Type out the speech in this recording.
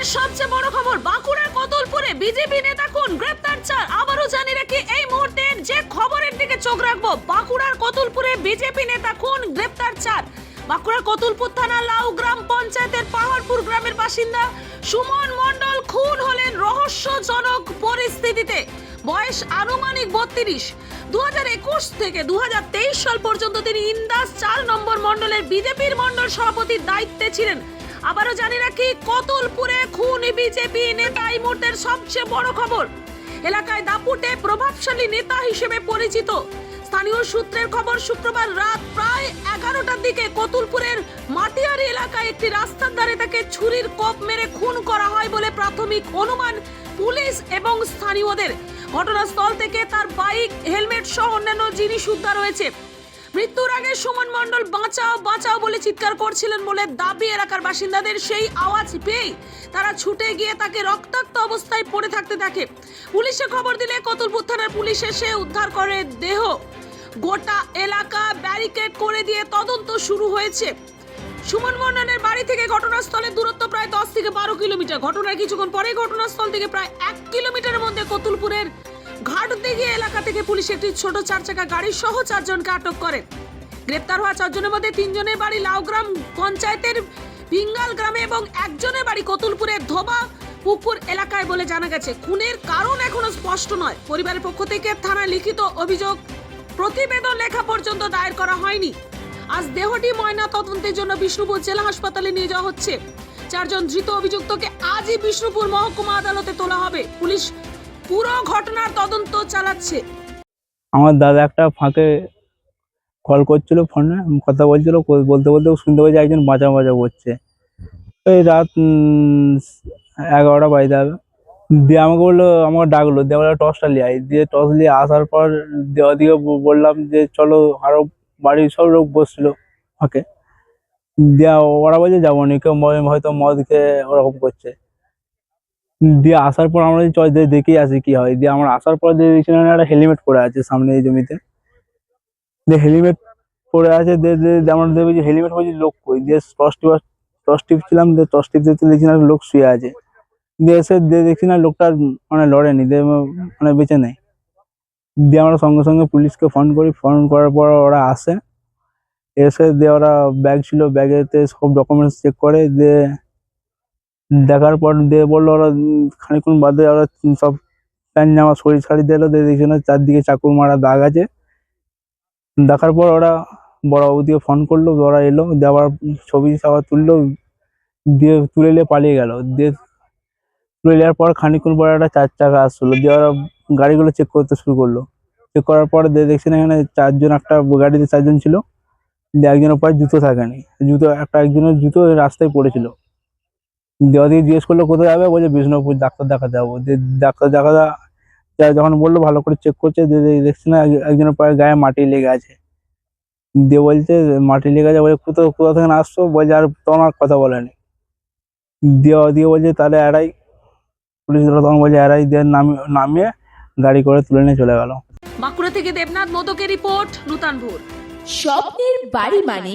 দিনের সবচেয়ে বড় খবর, বাঁকুড়ার কদলপুরে বিজেপি নেতা কোন গ্রেপ্তার চার। আবারও জানি রাখি, এই মুহূর্তে যে খবরের দিকে চোখ রাখব, বাঁকুড়ার কতুলপুরে বিজেপি নেতা কোন গ্রেপ্তার চার। বাঁকুড়ার কতুলপুর থানা লাউ গ্রাম পঞ্চায়েতের পাহাড়পুর গ্রামের বাসিন্দা সুমন মণ্ডল খুন হলেন রহস্যজনক পরিস্থিতিতে। বয়স আনুমানিক বত্রিশ। দু একুশ থেকে দু হাজার তেইশ সাল পর্যন্ত তিনি ইন্দাস চার নম্বর মণ্ডলের বিজেপির মণ্ডল সভাপতির দায়িত্বে ছিলেন। আবারও জানি রাখি, কতলপুরে খুন বিজেপি নেতা এই মুহূর্তের সবচেয়ে বড় খবর। এলাকায় দাপুটে প্রভাবশালী নেতা হিসেবে পরিচিত। স্থানীয় সূত্রের খবর, শুক্রবার রাত প্রায় এগারোটার দিকে কতুলপুরের মাটিয়ারি এলাকায় একটি রাস্তার ধারে তাকে ছুরির কোপ মেরে খুন করা হয় বলে প্রাথমিক অনুমান পুলিশ এবং স্থানীয়দের। ঘটনাস্থল থেকে তার বাইক, হেলমেট সহ অন্যান্য জিনিস উদ্ধার হয়েছে। মৃত্যুর আগে সুমন মণ্ডল, বাঁচাও বাঁচাও বলে চিৎকার করছিলেন বলে দাবি এলাকার বাসিন্দাদের সেই আওয়াজ পেয়েই তারা ছুটে গিয়ে তাকে রক্তাক্ত অবস্থায় পড়ে থাকতে দেখে। পুলিশে খবর দিলে কতুলপুর থানার পুলিশ এসে উদ্ধার করে দেহ। গোটা এলাকা ব্যারিকেড করে দিয়ে তদন্ত শুরু হয়েছে। সুমন মন্ডলের বাড়ি থেকে ঘটনাস্থলের দূরত্ব প্রায় দশ থেকে বারো কিলোমিটার। ঘটনার কিছুক্ষণ পরে ঘটনাস্থল থেকে প্রায় এক কিলোমিটারের মধ্যে কতুলপুরের ঘাট দিঘি এলাকা থেকে পুলিশ একটি ছোট চার চাকা গাড়ি সহ চারজনকে আটক করে। গ্রেপ্তার হওয়া চারজনের মধ্যে তিনজনের বাড়ি লাউগ্রাম পঞ্চায়েতের ভিঙ্গাল গ্রামে এবং একজনের বাড়ি কতুলপুরের ধোবা পুকুর এলাকায় বলে জানা গেছে। খুনের কারণ এখনও স্পষ্ট নয়। পরিবারের পক্ষ থেকে থানায় লিখিত অভিযোগ, প্রতিবেদন লেখা পর্যন্ত দায়ের করা হয়নি। আজ দেহটি ময়না তদন্তের জন্য বিষ্ণুপুর জেলা হাসপাতালে নিয়ে যাওয়া হচ্ছে। চারজন ধৃত অভিযুক্তকে আজই বিষ্ণুপুর মহকুমা আদালতে তোলা হবে। পুলিশ পুরো ঘটনার তদন্ত চালাচ্ছে। আমার দাদা একটা ফাঁকে কল করছিল ফোনে কথা বলছিল বলতে বলতে শুনতে পাচ্ছি একজন বাঁচা বাঁচা করছে। এই রাত এগারোটা বাজতে হবে। দিয়ে আমাকে বলল, আমাকে ডাকলো, দিয়ে বলে টর্চটা নিয়ে আয়। দিয়ে টর্চ নিয়ে আসার পর দিয়ে ওদিকে ব- বললাম যে, চলো, আরও বাড়ির সব লোক বসছিল ফাঁকে। দিয়ে ওরা বলছে, যাব নি, কেউ হয়তো মদ খেয়ে ওরকম করছে। দিয়ে আসার পর আমরা চল দিয়ে দেখে আসি কি হয়। দিয়ে আমরা আসার পর দিয়ে দেখছি একটা হেলমেট পরে আছে সামনে এই জমিতে। দিয়ে হেলমেট পরে আছে আমরা দেখি যে হেলমেট বলছি লোক কই? দিয়ে টস টিপ টস টিপছিলাম দিয়ে টস টিপ দিতে দেখছি না লোক শুয়ে আছে। দিয়ে এসে দিয়ে দেখছি না লোকটা মানে লড়েনি, দিয়ে মানে বেঁচে নেই। দিয়ে আমরা সঙ্গে সঙ্গে পুলিশকে ফোন করি। ফোন করার পর ওরা আসে। এসে দিয়ে ওরা ব্যাগ ছিল, ব্যাগেতে সব ডকুমেন্টস চেক করে। দিয়ে দেখার পর দিয়ে বলল ওরা খানিকক্ষণ বাদে ওরা সব প্যান্ট জামা শরীর ছাড়ি দিলো দিয়ে দেখছি না চারদিকে চাকুর মারা দাগ আছে। দেখার পর ওরা বড়বাবুদিকে ফোন করল ওরা এলো দেওয়ার ছবি সবার তুললো, দিয়ে তুলে নিয়ে পালিয়ে গেল। দিয়ে তুলে নেওয়ার পর খানিকক্ষণ পর একটা চার চাকা আসলো, দিয়ে ওরা গাড়িগুলো চেক করতে শুরু করল। চেক করার পর দিয়ে দেখছি না এখানে চারজন, একটা গাড়িতে চারজন ছিল, দিয়ে একজনের পায়ে জুতো থাকেনি। জুতো, একটা একজনের জুতো রাস্তায় পড়েছিল। দিয়ে জিজ্ঞেস করল কোথায় যাবে? বলছে বিষ্ণুপুর ডাক্তার দেখাতে যাব। দিয়ে ডাক্তার দেখা যা- যখন বলল ভালো করে চেক করছে দিয়ে দিয়ে দেখছি না একজনের পায়ে গায়ে মাটি লেগে আছে। দিয়ে বলছে মাটি লেগে আছে? বলে কোথাও কোথা থেকে আসছো? বলছে আর তখন আর কথা বলেনি। দিয়ে ওদিকে বলছে তাহলে এড়াই পুলিশ তখন বলছে এড়াই দিয়ে নামিয়ে নামিয়ে গাড়ি করে তুলে নিয়ে চলে গেল। বাঁকুড়া থেকে দেবনাথ মোদকের রিপোর্ট নূতন ভোর স্বপ্নের বাড়ি মানে